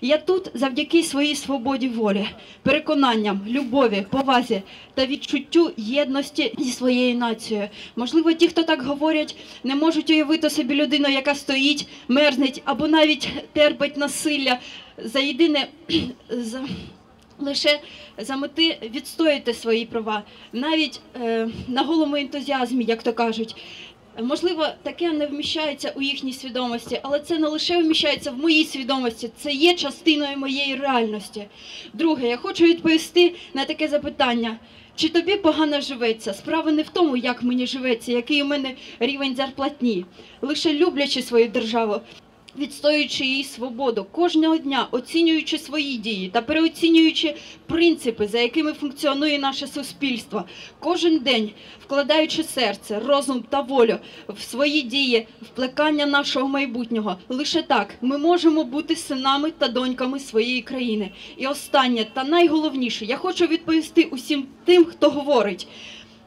Я тут завдяки своїй свободі волі, переконанням, любові, повазі та відчуттю єдності зі своєю нацією. Можливо, ті, хто так говорять, не можуть уявити собі людину, яка стоїть, мерзнеть або навіть терпить насилля за єдине за. Лише за мети відстояти свої права, навіть е, на голому ентузіазмі, як то кажуть. Можливо, таке не вміщається у їхній свідомості, але це не лише вміщається в моїй свідомості, це є частиною моєї реальності. Друге, я хочу відповісти на таке запитання. Чи тобі погано живеться? Справа не в тому, як мені живеться, який у мене рівень зарплатні. Лише люблячи свою державу, відстоюючи її свободу кожного дня, оцінюючи свої дії та переоцінюючи принципи, за якими функціонує наше суспільство, кожен день вкладаючи серце, розум та волю в свої дії, в плекання нашого майбутнього. Лише так ми можемо бути синами та доньками своєї країни. І останнє та найголовніше, я хочу відповісти усім тим, хто говорить.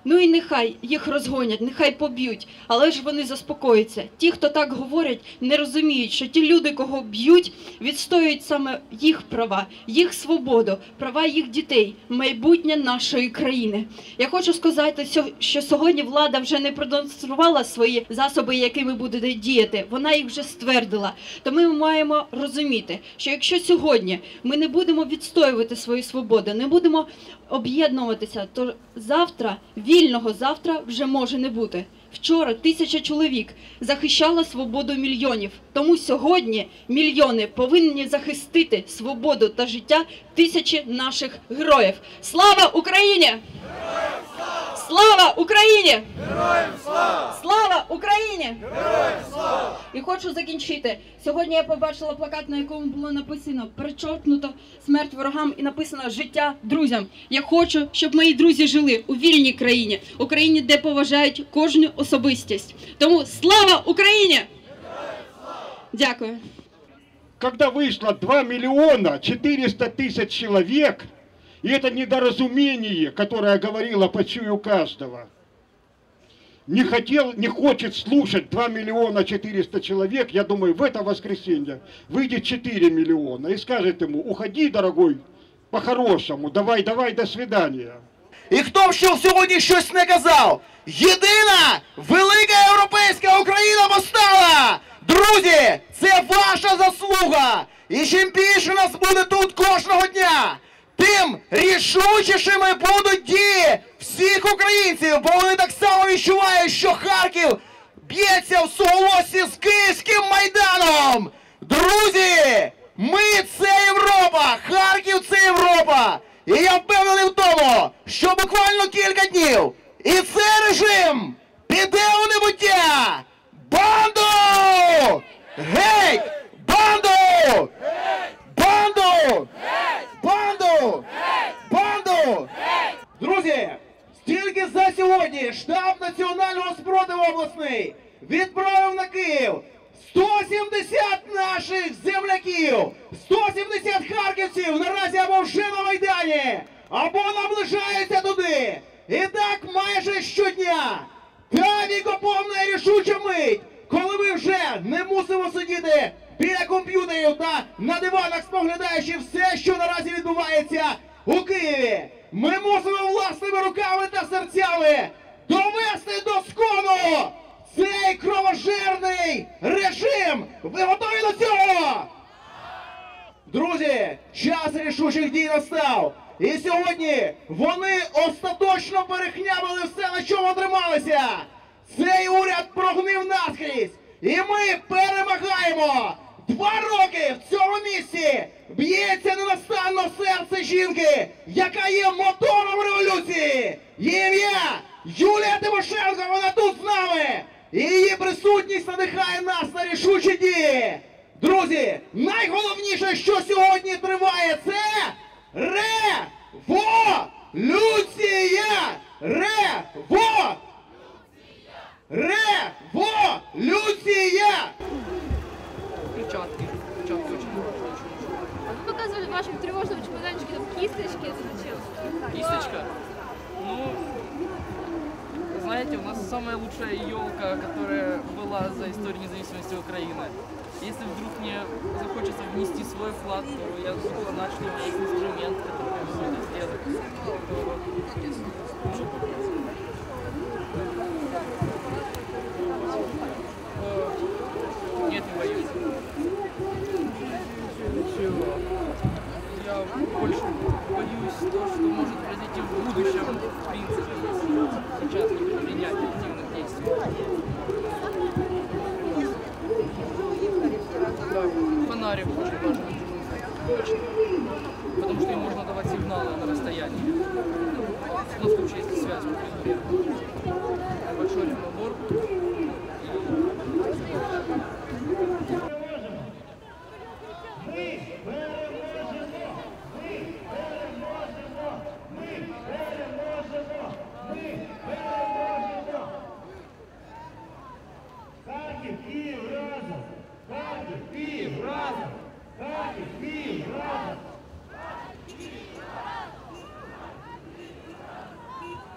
Ну і нехай їх розгонять, нехай поб'ють, але ж вони заспокояться. Ті, хто так говорять, не розуміють, що ті люди, кого б'ють, відстоюють саме їх права, їх свободу, права їх дітей, майбутнє нашої країни. Я хочу сказати, що сьогодні влада вже не продемонструвала свої засоби, якими буде діяти. Вона їх вже ствердила. Тому ми маємо розуміти, що якщо сьогодні ми не будемо відстоювати свою свободу, не будемо об'єднуватися, то завтра, вільного завтра, вже може не бути. Вчора тисяча чоловік захищала свободу мільйонів. Тому сьогодні мільйони повинні захистити свободу та життя тисячі наших героїв. Слава Україні! Слава Україні! Героям Слава Україні! І хочу закінчити. Сьогодні я побачила плакат, на якому було написано перечоркнуто смерть ворогам і написано життя друзям. Я хочу, щоб мої друзі жили у вільній країні, у країні, де поважають кожну особистість. Тому слава Україні! Дякую. Когда вышло 2 миллиона 400 тысяч человек, и это недоразумение, которое говорила почую каждого, не хотел, не хочет слушать 2 миллиона 400 человек, я думаю, в это воскресенье выйдет 4 миллиона и скажет ему, уходи, дорогой, по-хорошему, давай, давай, до свидания. І хто б що сьогодні щось не казав, єдина велика європейська Україна постала! Друзі, це ваша заслуга! І чим більше нас буде тут кожного дня, тим рішучішими будуть дії всіх українців, бо вони так само відчувають, що Харків б'ється в суголосі з Київським майданом! Друзі! Ми це Європа! Харків це Європа! І я впевнений в тому, що буквально кілька днів і цей режим піде у небуття! Банду! Геть! Банду! Банду! Банду! Банду! Друзі, стільки за сьогодні штаб національного спротиву відправив на Київ 170 наших земляків, 170 харківців наразі або вже на Майдані, або наближаються туди. І так майже щодня. Та вікоповна і рішуча мить, коли ми вже не мусимо сидіти біля комп'ютерів та на диванах споглядаючи все, що наразі відбувається у Києві. Ми мусимо власними руками та серцями довести до скону цей кровожерний режим. Ви готові до цього? Друзі, час рішучих дій настав. І сьогодні вони остаточно перехнябили все, на чому трималися. Цей уряд прогнив наскрізь. І ми перемагаємо. Два роки в цьому місці б'ється ненастанно серце жінки, яка є мотором революції. Її ім'я Юлія Тимошенко, вона тут з присутність надихає нас на рішучі дії. Друзі, найголовніше, що сьогодні триває, це революція! Рево! Революція! Перчатки. Перчатки очень важно. А вы показывали в вашем тревожном чемоданчике там кисточки, это зачем? Кисточка. Ну, знаете, у нас самая лучшая елка, которая была за историю независимости Украины. Если вдруг мне захочется внести свой вклад, то я только начну, у меня есть инструмент, который я сделать. сигнала на расстоянии. Ну, в случае, если связь, например, большой набор. Харьков, Киев, разом! Харьков, Киев, разом! Харьков, Киев, разом! Viva!